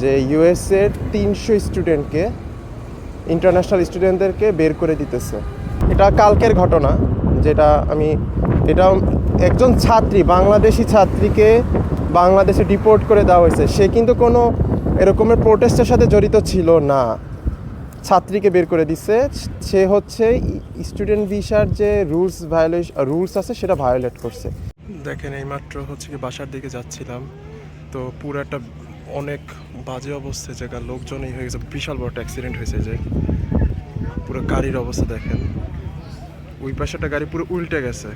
যে ইউএসএর তিনশো স্টুডেন্টকে ইন্টারন্যাশনাল স্টুডেন্টদেরকে বের করে দিতেছে। এটা কালকের ঘটনা, যেটা আমি, এটা একজন ছাত্রী, বাংলাদেশি ছাত্রীকে বাংলাদেশে ডিপোর্ট করে দেওয়া হয়েছে। সে কিন্তু কোনো এরকমের প্রোটেস্টের সাথে জড়িত ছিল না। ছাত্রীকে বের করে দিচ্ছে সে হচ্ছে স্টুডেন্ট ভিসার যে রুলস ভায়োলেশন রুলস আছে, সেটা ভায়োলেট করছে। দেখেন, এইমাত্র হচ্ছে কি বাসার দিকে যাচ্ছিলাম। তো পুরো একটা অনেক বাজে অবস্থা জায়গা লোকজনই হয়ে গেছে, বিশাল বড় একটা অ্যাক্সিডেন্ট হয়েছে যে পুরো গাড়ির অবস্থা দেখেন। ওই পাশে গাড়ি পুরো উল্টে গেছে।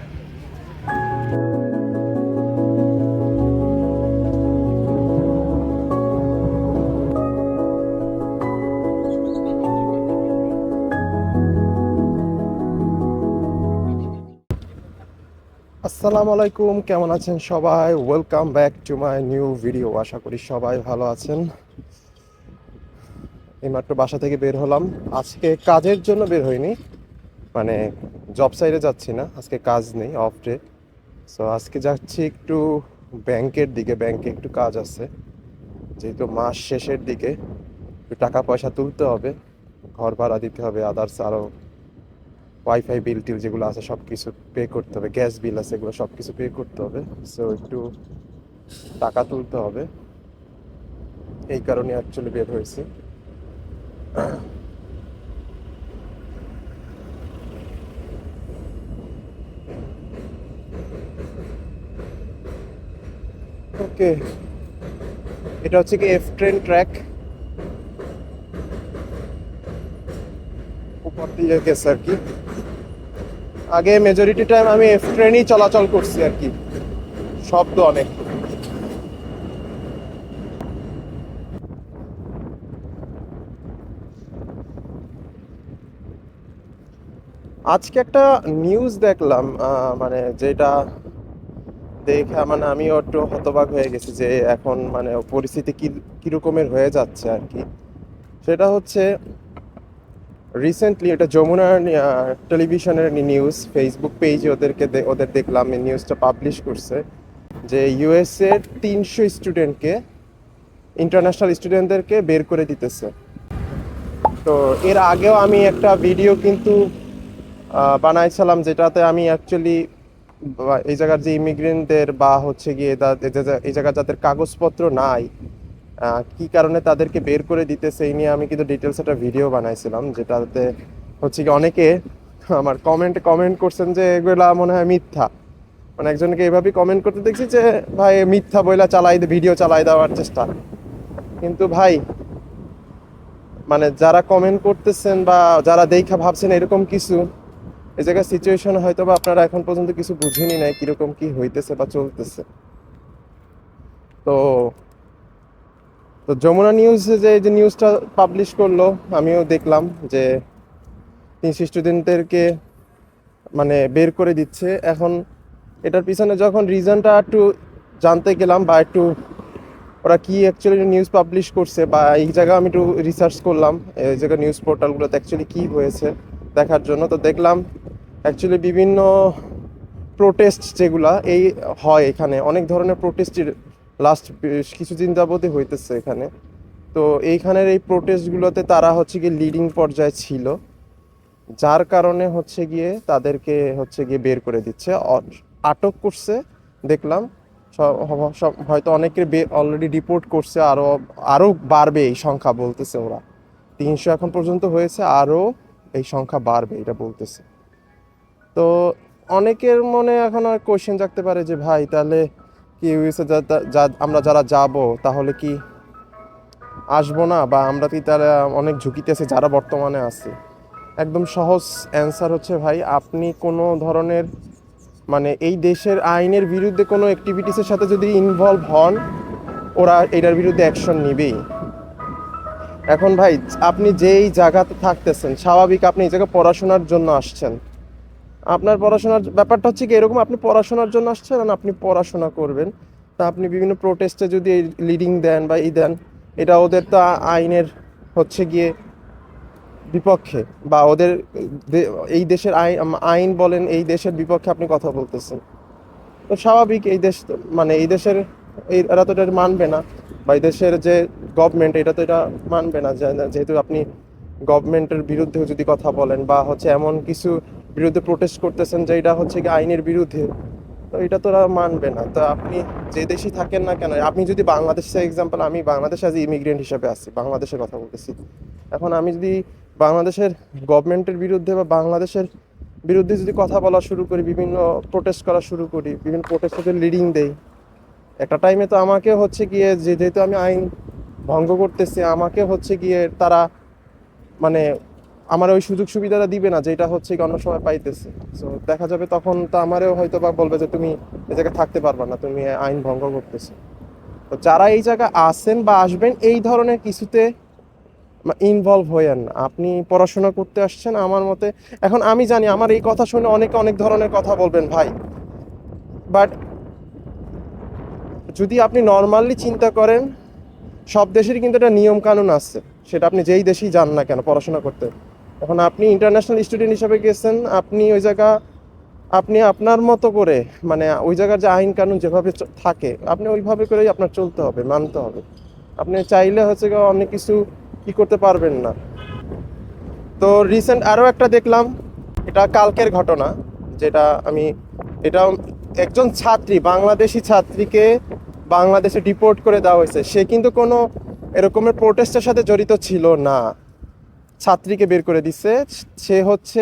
আসসালামু আলাইকুম, কেমন আছেন সবাই? Welcome back to my new video আশা করি সবাই ভালো আছেন। এইমাত্র বাসা থেকে বের হলাম। আজকে কাজের জন্য বের হইনি। মানে জব সাইডে যাচ্ছি না। আজকে কাজ নেই অফ ডে সো আজকে যাচ্ছি একটু ব্যাংকের দিকে। ব্যাংকে একটু কাজ আছে। যেহেতু মাস শেষের দিকে, একটু টাকা পয়সা তুলতে হবে। ঘর ভাড়া দিতে হবে আদার্স আরও ওয়াইফাই বিল টিল যেগুলো আছে সব কিছু পে করতে হবে। গ্যাস বিল আছে, এগুলো সব কিছু পে করতে হবে। সো একটু টাকা তুলতে হবে। এই কারণে অ্যাকচুয়ালি বের হয়েছি। ওকে এটা হচ্ছে কি এফ ট্রেন ট্র্যাক উপর দিয়ে গেছে আর কি। আগে মেজরিটি টাইম আমি ট্রেনই চলাচল করছি আর কি। শব্দ অনেক। আজকে একটা নিউজ দেখলাম মানে যেটা দেখে মানে আমিও একটু হতবাক হয়ে গেছি যে এখন মানে পরিস্থিতি কি, কিরকমের হয়ে যাচ্ছে আর কি। সেটা হচ্ছে রিসেন্টলি এটা যমুনার টেলিভিশনের নিউজ ফেসবুক পেজে ওদেরকে ওদের দেখলাম, এই নিউজটা পাবলিশ করছে যে ইউএসএর তিনশো স্টুডেন্টকে ইন্টারন্যাশনাল স্টুডেন্টদেরকে বের করে দিতেছে। তো এর আগেও আমি একটা ভিডিও কিন্তু বানাইছিলাম যেটাতে আমি অ্যাকচুয়ালি এই জায়গার যে ইমিগ্রেন্টদের বা হচ্ছে গিয়ে এই জায়গার যাদের কাগজপত্র নাই কি কারণে তাদেরকে বের করে দিতেছে এই নিয়ে আমি কিন্তু ডিটেলস একটা ভিডিও বানাইছিলাম, যেটাতে হচ্ছে কি অনেকে আমার কমেন্টে কমেন্ট করছেন যে এগুলা মনে হয় মিথ্যা। মানে একজনকে এভাবেই কমেন্ট করতে দেখছি যে, ভাই, মিথ্যা বইলা চালাই ভিডিও চালাই দেওয়ার চেষ্টা। কিন্তু ভাই মানে যারা কমেন্ট করতেছেন বা যারা দেখা ভাবছেন এরকম কিছু, এই জায়গায় সিচুয়েশন হয়তো বা আপনারা এখন পর্যন্ত কিছু বুঝেনি নাই কীরকম কি হইতেছে বা চলতেছে। তো তো যমুনা নিউজে যে যে নিউজটা পাবলিশ করল, আমিও দেখলাম যে তিনশো স্টুডেন্টদেরকে মানে বের করে দিচ্ছে। এখন এটার পিছনে যখন রিজনটা একটু জানতে গেলাম বা একটু ওরা কি অ্যাকচুয়ালি নিউজ পাবলিশ করছে বা এই জায়গায় আমি একটু রিসার্চ করলাম, এই জায়গায় নিউজ পোর্টালগুলোতে অ্যাকচুয়ালি কি হয়েছে দেখার জন্য। তো দেখলাম অ্যাকচুয়ালি বিভিন্ন প্রোটেস্ট যেগুলা এই হয় এখানে, অনেক ধরনের প্রোটেস্টের লাস্ট বেশ কিছুদিন যাবতই হইতেছে এখানে। তো এইখানের এই প্রোটেস্টগুলোতে তারা হচ্ছে গিয়ে লিডিং পর্যায়ে ছিল, যার কারণে হচ্ছে গিয়ে তাদেরকে হচ্ছে গিয়ে বের করে দিচ্ছে। আটক করছে, দেখলাম হয়তো অনেকের অলরেডি রিপোর্ট করছে আরও আরও বাড়বে এই সংখ্যা বলতেছে ওরা। তিনশো এখন পর্যন্ত হয়েছে আরও এই সংখ্যা বাড়বে এটা বলতেছে। তো অনেকের মনে এখন কোয়েশ্চেন জাগতে পারে যে, ভাই, তাহলে কি ইউএসএ যা আমরা যারা যাব, তাহলে কি আসব না? বা আমরা কি তাহলে অনেক ঝুঁকিতে আছি যারা বর্তমানে আছে? একদম সহজ অ্যান্সার হচ্ছে, ভাই, আপনি কোনো ধরনের মানে এই দেশের আইনের বিরুদ্ধে কোনো অ্যাক্টিভিটিসের সাথে যদি ইনভলভ হন, ওরা এটার বিরুদ্ধে অ্যাকশন নিবেই। এখন ভাই, আপনি যেই জায়গাতে থাকতেছেন, স্বাভাবিক আপনি এই জায়গায় পড়াশোনার জন্য আসছেন। আপনার পড়াশোনার ব্যাপারটা হচ্ছে কি, এরকম আপনি পড়াশোনার জন্য আসছেন আপনি পড়াশোনা করবেন। তা আপনি বিভিন্ন প্রোটেস্টে যদি লিডিং দেন বা ই দেন, এটা ওদের তো আইনের হচ্ছে গিয়ে বিপক্ষে বা ওদের এই দেশের আইন আইন বলেন, এই দেশের বিপক্ষে আপনি কথা বলতেছেন। তো স্বাভাবিক এই দেশ মানে এই দেশের এই এরা তো এটা মানবে না বা এই দেশের যে গভর্নমেন্ট এটা তো এটা মানবে না। যেহেতু আপনি গভর্নমেন্টের বিরুদ্ধে যদি কথা বলেন বা হচ্ছে এমন কিছু বিরুদ্ধে প্রোটেস্ট করতেছেন যে এটা হচ্ছে কি আইনের বিরুদ্ধে, তো এটা তো ওরা মানবে না। তো আপনি যে দেশেই থাকেন না কেন, আপনি যদি বাংলাদেশের এক্সাম্পল আমি বাংলাদেশে আজ ইমিগ্রেন্ট হিসেবে আছি, বাংলাদেশের কথা বলতেছি। এখন আমি যদি বাংলাদেশের গভর্নমেন্টের বিরুদ্ধে বা বাংলাদেশের বিরুদ্ধে যদি কথা বলা শুরু করি, বিভিন্ন প্রোটেস্ট করা শুরু করি, বিভিন্ন প্রোটেস্টের লিডিং দেই, একটা টাইমে তো আমাকে হচ্ছে গিয়ে যে যেহেতু আমি আইন ভঙ্গ করতেছি, আমাকে হচ্ছে গিয়ে তারা মানে আমার ওই সুযোগ সুবিধাটা দিবে না, যেটা হচ্ছে অন্য সময় পাইতেছে। সো দেখা যাবে তখন তো আমারও হয়তো বা বলবে যে তুমি এই জায়গায় থাকতে পারবা না, তুমি আইন ভঙ্গ করতেছো। তো যারা এই জায়গায় আসেন বা আসবেন, এই ধরনের কিছুতে ইনভলভ হইয়েন আপনি পড়াশোনা করতে আসছেন আমার মতে, এখন আমি জানি আমার এই কথা শুনে অনেকে অনেক ধরনের কথা বলবেন ভাই। বাট যদি আপনি নর্মালি চিন্তা করেন, সব দেশেরই কিন্তু একটা নিয়ম কানুন আছে। সেটা আপনি যেই দেশেই যান না কেন পড়াশোনা করতে এখন আপনি ইন্টারন্যাশনাল স্টুডেন্ট হিসাবে গেছেন, আপনি ওই জায়গা, আপনি আপনার মতো করে মানে ওই জায়গার যে আইন কানুন যেভাবে থাকে, আপনি ওইভাবে করেই আপনার চলতে হবে, মানতে হবে। আপনি চাইলে হচ্ছে অনেক কিছু কি করতে পারবেন না। তো রিসেন্ট আরও একটা দেখলাম, এটা কালকের ঘটনা, যেটা আমি এটা একজন ছাত্রী, বাংলাদেশি ছাত্রীকে বাংলাদেশে ডিপোর্ট করে দেওয়া হয়েছে। সে কিন্তু কোনো এরকমের প্রোটেস্টের সাথে জড়িত ছিল না। ছাত্রীকে বের করে দিছে। সে হচ্ছে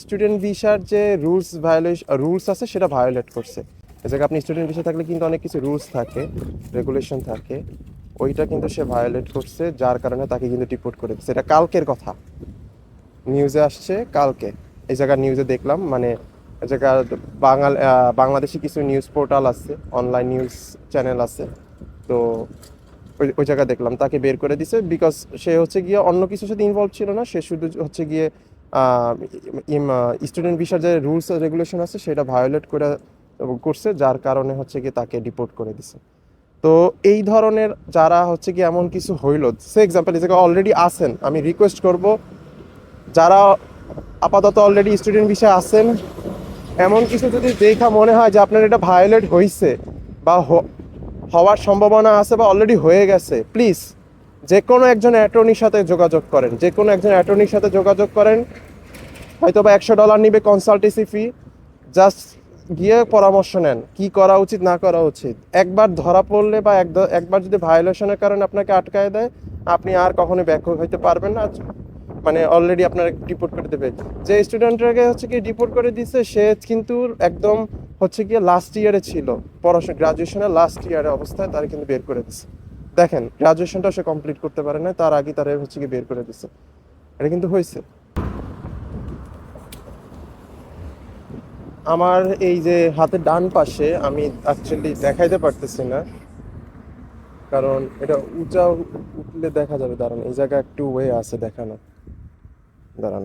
স্টুডেন্ট ভিসার যে রুলস ভায়োলেশন রুলস আছে সেটা ভায়োলেট করছে। জায়গায় আপনি স্টুডেন্ট ভিসা থাকলে কিন্তু অনেক কিছু রুলস থাকে রেগুলেশন থাকে। ওইটা কিন্তু সে ভায়োলেট করছে, যার কারণে তাকে কিন্তু ডিপোর্ট করে দিচ্ছে এটা কালকের কথা। নিউজে আসছে কালকে। এই জায়গার নিউজে দেখলাম মানে এই জায়গার বাঙাল বাংলাদেশি কিছু নিউজ পোর্টাল আছে অনলাইন নিউজ চ্যানেল আছে। তো ওই জায়গায় দেখলাম, তাকে বের করে দিছে বিকজ সে হচ্ছে গিয়ে অন্য কিছুর সাথে ইনভলভ ছিল না, সে শুধু হচ্ছে গিয়ে স্টুডেন্ট ভিসার যে রুলস রেগুলেশন আছে সেটা ভায়োলেট করে করছে, যার কারণে হচ্ছে গিয়ে তাকে ডিপোর্ট করে দিছে। তো এই ধরনের যারা হচ্ছে কি এমন কিছু হইল, সে এক্সাম্পল এই অলরেডি আছেন, আমি রিকোয়েস্ট করব, যারা আপাতত অলরেডি স্টুডেন্ট বিষয়ে আছেন, এমন কিছু যদি দেখা মনে হয় যে আপনার এটা ভায়োলেট হয়েছে বা হওয়ার সম্ভাবনা আছে বা অলরেডি হয়ে গেছে প্লিজ যে কোনো একজন অ্যাটর্নির সাথে যোগাযোগ করেন যে কোনো একজন অ্যাটর্নির সাথে যোগাযোগ করেন হয়তো বা একশো ডলার নিবে কনসালটেন্সি ফি জাস্ট গিয়ে পরামর্শ নেন, কি করা উচিত, না করা উচিত। একবার ধরা পড়লে বা এক- একবার যদি ভায়োলেশনের কারণে আপনাকে আটকায় দেয়, আপনি আর কখনো ব্যাক হইতে পারবেন না মানে অলরেডি আপনার ডিপোর্ট করে দেবে। যে স্টুডেন্টটাকে হচ্ছে কি ডিপোর্ট করে দিছে, সে কিন্তু একদম হচ্ছে গিয়ে লাস্ট ইয়ারে ছিল, পড়াশোনা গ্রাজুয়েশনের লাস্ট ইয়ারে অবস্থায় তারা কিন্তু বের করে দিছে। দেখেন গ্রাজুয়েশনটা সে কমপ্লিট করতে পারে না তার আগে তারা হচ্ছে কি বের করে দিছে। এটা কিন্তু হয়েছে। আমার এই যে হাতের ডান পাশে আমি অ্যাকচুয়ালি দেখাইতে পারতেছি না, কারণ এটা উঁচা উঠলে দেখা যাবে, দাঁড়ান, এই জায়গা একটু ওয়ে আছে দেখানো। দাঁড়ান,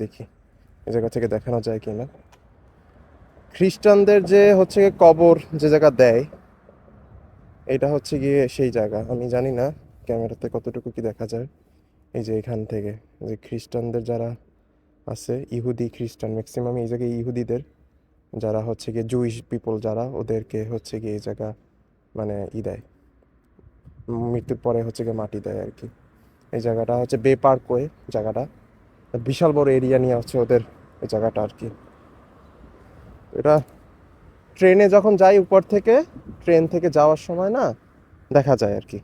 দেখি, এই জায়গা থেকে দেখানো যায় কিনা। খ্রিস্টানদের যে হচ্ছে কবর যে জায়গা দেয়, এটা হচ্ছে গিয়ে সেই জায়গা। আমি জানি না ক্যামেরাতে কতটুকু কি দেখা যায়। এই যে এখান থেকে যে খ্রিস্টানদের যারা আছে, ইহুদি খ্রিস্টান ম্যাক্সিমাম এই জায়গায় ইহুদিদের যারা হচ্ছে গিয়ে জুইশ পিপল যারা, ওদেরকে হচ্ছে গিয়ে এই জায়গা মানে ই দেয়। মৃত্যুর পরে হচ্ছে গিয়ে মাটি দেয় আর কি। এই জায়গাটা হচ্ছে বে পার্কওয়ে জায়গাটা। বিশাল বড় এরিয়া নিয়ে হচ্ছে ওদের এই জায়গাটা আর কি। এটা ট্রেনে যখন যাই উপর থেকে, ট্রেন থেকে যাওয়ার সময় না, দেখা যায় আর কি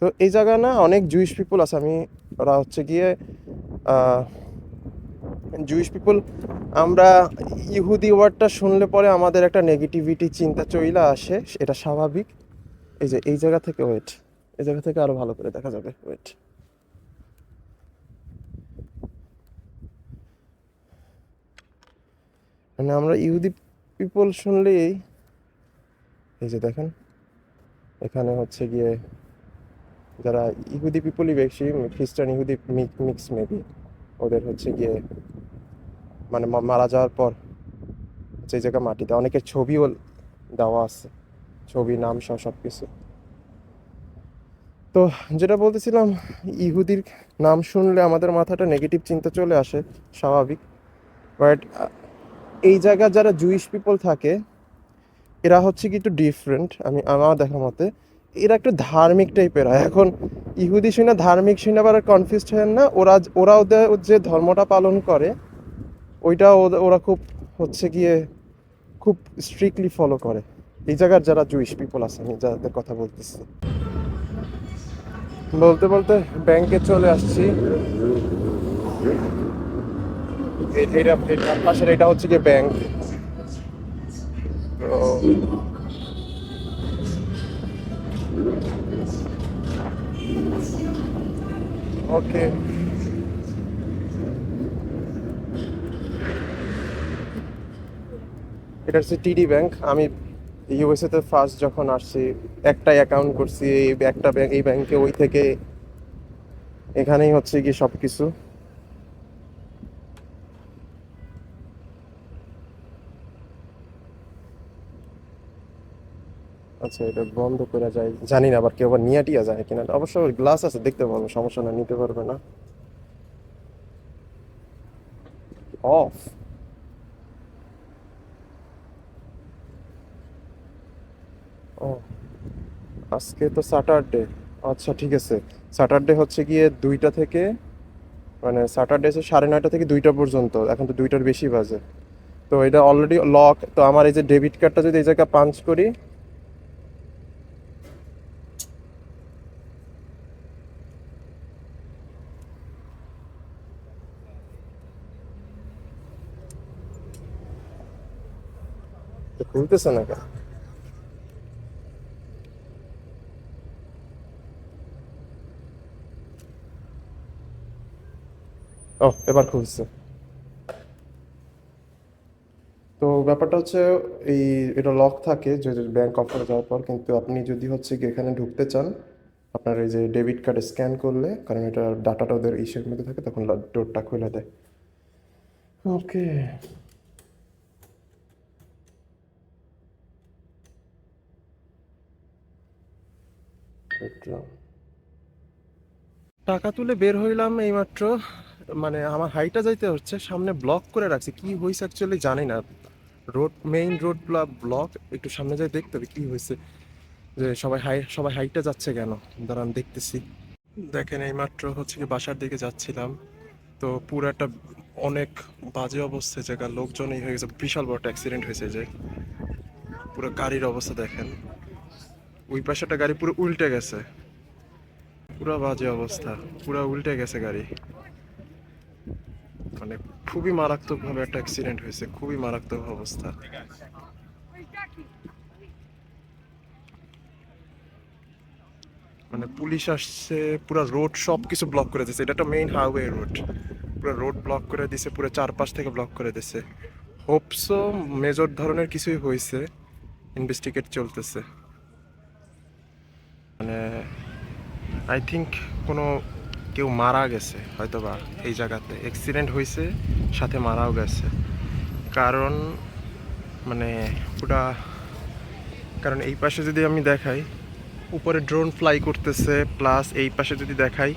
তো এই জায়গায় না অনেক জুইশ পিপল আছে। আমি, ওরা হচ্ছে গিয়ে জুইশ পিপল আমরা ইহুদি ওয়ার্ডটা শুনলে পরে আমাদের একটা নেগেটিভিটি চিন্তা চইলা আসে। এটা স্বাভাবিক। এই যে, এই জায়গা থেকে ওয়েট এই জায়গা থেকে আরও ভালো করে দেখা যাবে। ওয়েট মানে আমরা ইহুদি পিপল শুনলেই এই যে দেখেন, এখানে হচ্ছে গিয়ে যারা ইহুদি পিপলই বেশি, খ্রিস্টান ইহুদি মিক্স মেবি ওদের হচ্ছে গিয়ে মানে মারা যাওয়ার পর যে জায়গা মাটিতে, অনেকের ছবিও দেওয়া আছে, ছবি, নাম সহ সব কিছু তো যেটা বলতেছিলাম, ইহুদির নাম শুনলে আমাদের মাথাটা নেগেটিভ চিন্তা চলে আসে, স্বাভাবিক। বাট এই জায়গায় যারা জুইশ পিপল থাকে, এরা হচ্ছে কি একটু ডিফারেন্ট আমি, আমার দেখা মতে। এরা একটু ধার্মিক টাইপের হয় এখন ইহুদি শুনে ধার্মিক শুনে আবার কনফিউজ হয় না, ওরা ওরা ওদের যে ধর্মটা পালন করে, ওইটা ওরা খুব হচ্ছে গিয়ে খুব স্ট্রিক্টলি ফলো করে। এই জায়গার যারা জুইশ পিপল আছে, আমি যাদের কথা বলতেছি। বলতে বলতে ব্যাংকে চলে আসছি। এটা এটা পাশের এটা হচ্ছে গিয়ে ব্যাংক তো ওকে এটা হচ্ছে টিডি ব্যাংক আমি ইউএসএ তে ফার্স্ট যখন আসছি, একটাই অ্যাকাউন্ট করছি, এই একটা ব্যাংক এই ব্যাংকে ওই থেকে এখানেই হচ্ছে কি সব কিছু আচ্ছা এটা বন্ধ করে যায়। জানি না আবার কেউ আবার নিয়ে টিয়া যায় কিনা। অবশ্য গ্লাস আছে, দেখতে পারব সমস্যা না নিতে পারবে না। অফ ও আজকে তো স্যাটারডে আচ্ছা ঠিক আছে। স্যাটারডে হচ্ছে গিয়ে দুইটা থেকে মানে স্যাটারডে হচ্ছে সাড়ে নয়টা থেকে দুইটা পর্যন্ত। এখন তো দুইটার বেশি বাজে। তো এটা অলরেডি লক তো আমার এই যে ডেবিট কার্ডটা যদি এই জায়গায় পাঞ্চ করি খুলতেছে না কেন? ও এবার খুলছে। তো ব্যাপারটা হচ্ছে এই, এটা লক থাকে যে ব্যাংক অফ করে যাওয়ার পর, কিন্তু আপনি যদি হচ্ছে এখানে ঢুকতে চান, আপনার এই যে ডেবিট কার্ড স্ক্যান করলে, কারণ এটা ডাটাটা ওদের ইসের মধ্যে থাকে, তখন ডোরটা খুলে দেয়। ওকে টাকা তুলে বের হইলাম এইমাত্র মানে আমার হাইটা যাইতে হচ্ছে, সামনে ব্লক করে রাখছে। কি হয়েছে অ্যাকচুয়ালি জানি না। রোড মেইন রোড ব্লক একটু সামনে যাই দেখতে হবে কি হয়েছে যে সবাই হাই সবাই হাইটা যাচ্ছে কেন? দাঁড়ান, দেখতেছি। দেখেন এইমাত্র হচ্ছে কি বাসার দিকে যাচ্ছিলাম। তো পুরো একটা অনেক বাজে অবস্থা জায়গা লোকজনই হয়ে গেছে। বিশাল বড় একটা অ্যাক্সিডেন্ট হয়েছে যে। পুরো গাড়ির অবস্থা দেখেন। ওই পাশে একটা গাড়ি পুরো উল্টে গেছে। পুরো বাজে অবস্থা। পুরো উল্টে গেছে গাড়ি। মানে খুবই মারাত্মক ভাবে একটা অ্যাক্সিডেন্ট হয়েছে। খুবই মারাত্মক অবস্থা। মানে পুলিশ আসছে, পুরো রোড সব কিছু ব্লক করে দিয়েছে এটা একটা মেইন হাইওয়ে রোড পুরো রোড ব্লক করে দিছে, পুরো চারপাশ থেকে ব্লক করে দিছে। হোপসো মেজর ধরনের কিছুই হয়েছে ইনভেস্টিগেট চলতেছে মানে আই থিংক কোনো কেউ মারা গেছে হয়তো বা এই জায়গাতে। অ্যাক্সিডেন্ট হয়েছে সাথে মারাও গেছে। কারণ মানে পুরা কারণ এই পাশে যদি আমি দেখাই, উপরে ড্রোন ফ্লাই করতেছে প্লাস এই পাশে যদি দেখাই,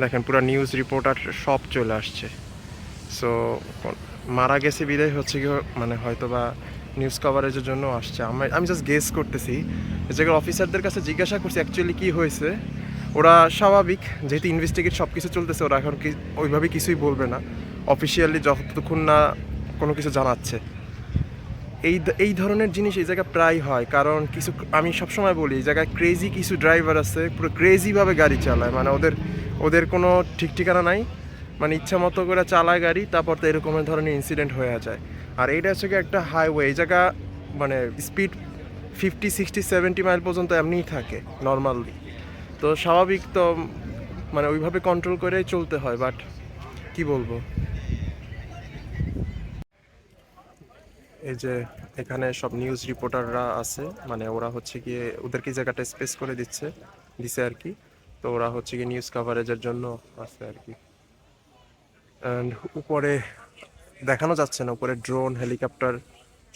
দেখেন পুরো নিউজ রিপোর্টার সব চলে আসছে। সো মারা গেছে বিদায় হচ্ছে কি মানে হয়তো বা নিউজ কভারেজের জন্য আসছে। আমি আমি জাস্ট গেস করতেছি। যেগুলো অফিসারদের কাছে জিজ্ঞাসা করছি অ্যাকচুয়ালি কী হয়েছে? ওরা স্বাভাবিক, যেহেতু ইনভেস্টিগেট সব কিছু চলতেছে, ওরা এখন কি, ওইভাবে কিছুই বলবে না। অফিসিয়ালি যতক্ষণ না কোনো কিছু জানাচ্ছে। এই এই ধরনের জিনিস এই জায়গায় প্রায় হয়, কারণ কিছু, আমি সবসময় বলি, এই জায়গায় ক্রেজি কিছু ড্রাইভার আছে, পুরো ক্রেজিভাবে গাড়ি চালায়। মানে ওদের ওদের কোনো ঠিক ঠিকানা নাই মানে ইচ্ছা মতো করে চালায় গাড়ি, তারপর তো এরকমের ধরনের ইনসিডেন্ট হয়ে যায়। আর এইটা হচ্ছে কি একটা হাইওয়ে এই জায়গা মানে speed fifty sixty seventy mile পর্যন্ত এমনিই থাকে নর্মালি তো স্বাভাবিক তো মানে ওইভাবে কন্ট্রোল করেই চলতে হয় বাট কি বলব? এই যে এখানে সব নিউজ রিপোর্টাররা আছে মানে ওরা হচ্ছে গিয়ে ওদেরকে জায়গাটা স্পেস করে দিচ্ছে, দিছে আর কি। তো ওরা হচ্ছে গিয়ে নিউজ কাভারেজের জন্য আছে আর কি। অ্যান্ড উপরে দেখানো যাচ্ছে না, উপরে ড্রোন হেলিকপ্টার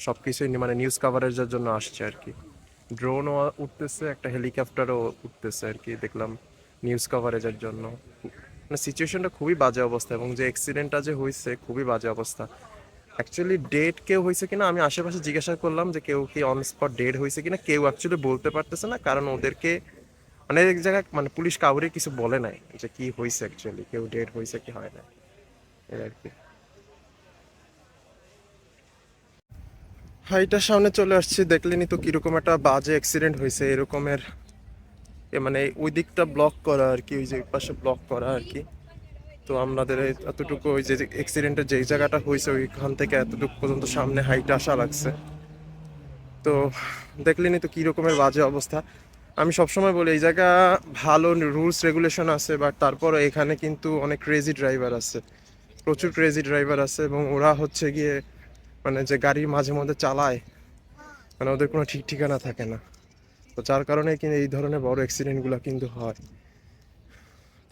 সব কিছুই মানে নিউজ কাভারেজের জন্য আসছে আর কি। ড্রোনও উঠতেছে, একটা হেলিকপ্টারও উঠতেছে আর কি, দেখলাম নিউজ কভারেজের জন্য। মানে সিচুয়েশনটা খুবই বাজে অবস্থা এবং যে অ্যাক্সিডেন্টটা যে হয়েছে খুবই বাজে অবস্থা। অ্যাকচুয়ালি ডেট কেউ হয়েছে কিনা আমি আশেপাশে জিজ্ঞাসা করলাম যে কেউ কি অন স্পট ডেট হয়েছে কিনা, কেউ অ্যাকচুয়ালি বলতে পারতেছে না, কারণ ওদেরকে মানে এক জায়গায় মানে পুলিশ কাউরে কিছু বলে নাই যে কি হয়েছে অ্যাকচুয়ালি কেউ ডেট হয়েছে কি হয় না এই আর কি। হাইটার সামনে চলে আসছি দেখলেনি তো কীরকম একটা বাজে অ্যাক্সিডেন্ট হয়েছে, এরকমের মানে ওই দিকটা ব্লক করা আর কি, ওই যে পাশে ব্লক করা আর কি। তো আমাদের এতটুকু ওই যে অ্যাক্সিডেন্টের যেই জায়গাটা হয়েছে, ওইখান থেকে এতটুকু পর্যন্ত সামনে হাইট আসা লাগছে। তো দেখলেনি তো কী রকমের বাজে অবস্থা। আমি সবসময় বলি, এই জায়গা ভালো রুলস রেগুলেশন আছে বাট তারপরে এখানে কিন্তু অনেক ক্রেজি ড্রাইভার আছে। প্রচুর ক্রেজি ড্রাইভার আছে এবং ওরা হচ্ছে গিয়ে মানে যে গাড়ি মাঝে মধ্যে চালায় মানে ওদের কোনো ঠিক ঠিকানা থাকে না। তো যার কারণে কিন্তু এই ধরনের বড় অ্যাক্সিডেন্টগুলো কিন্তু হয়।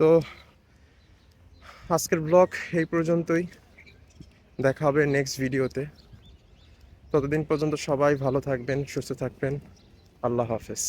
তো আজকের ব্লগ এই পর্যন্তই। দেখা হবে নেক্সট ভিডিওতে ততদিন পর্যন্ত সবাই ভালো থাকবেন, সুস্থ থাকবেন। আল্লাহ হাফেজ।